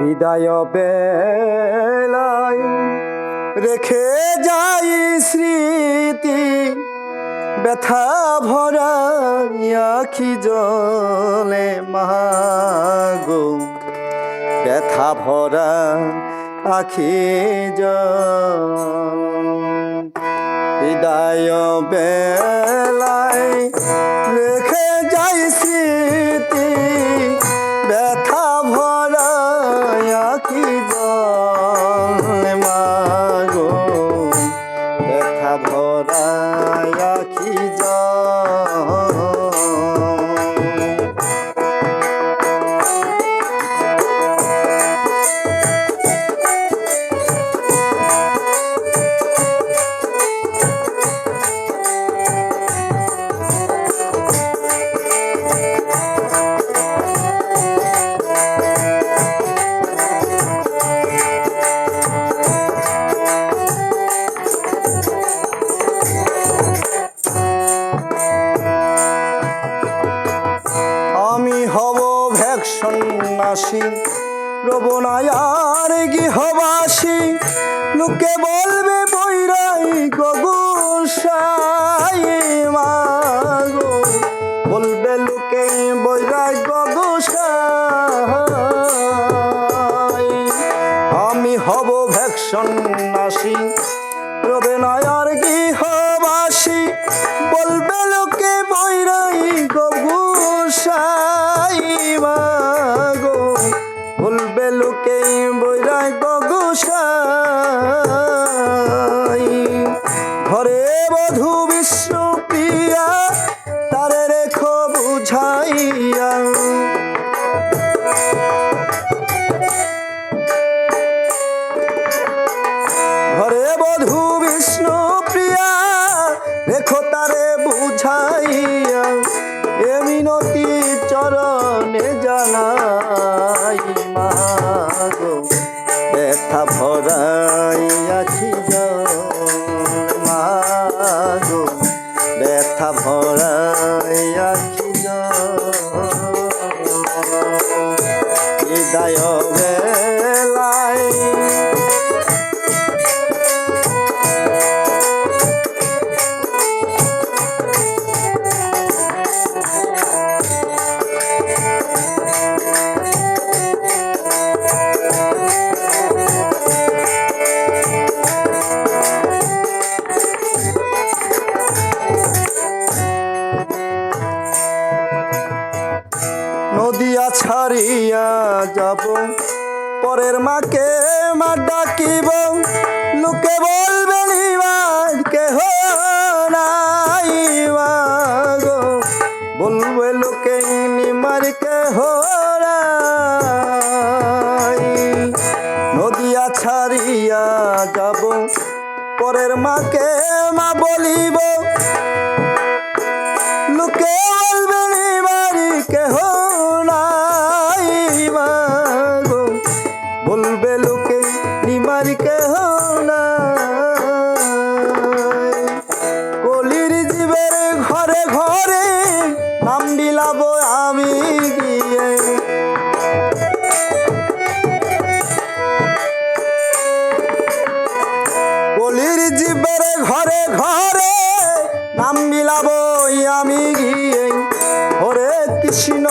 বিদায় বেলায় রেখে যাই স্মৃতি ব্যথা ভরা আখি জলে মাগো ব্যথা ভরা আখি বিদায় বেলায় ব্যথা নাসি রবনায়ার গৃহবাসী, লোকে বলবে বৈরাই গগুসাই মাগো। বলবে লোকে বৈরাই গগুসাই আমি হব ভ্যাকশন নাসি গগুসাই ঘরে বধু বিষ্ণুপ্রিয়া তারে রেখো বুঝাইয়া। ব্যথা ভরাইয়াছি মা ব্যথা ভরাইয়াছি ছাড়িয়া যাব। পরের মাকে মা ডাকিব। লোকে বলবে নিবার কেহ নাই গো। বলবে, লোকে নিমার কেহ নদিয়া ছাড়িয়া যাব। পরের মাকে মা বলিব নাম মিলাবই আমি গিয়ে। ওরে কৃষ্ণ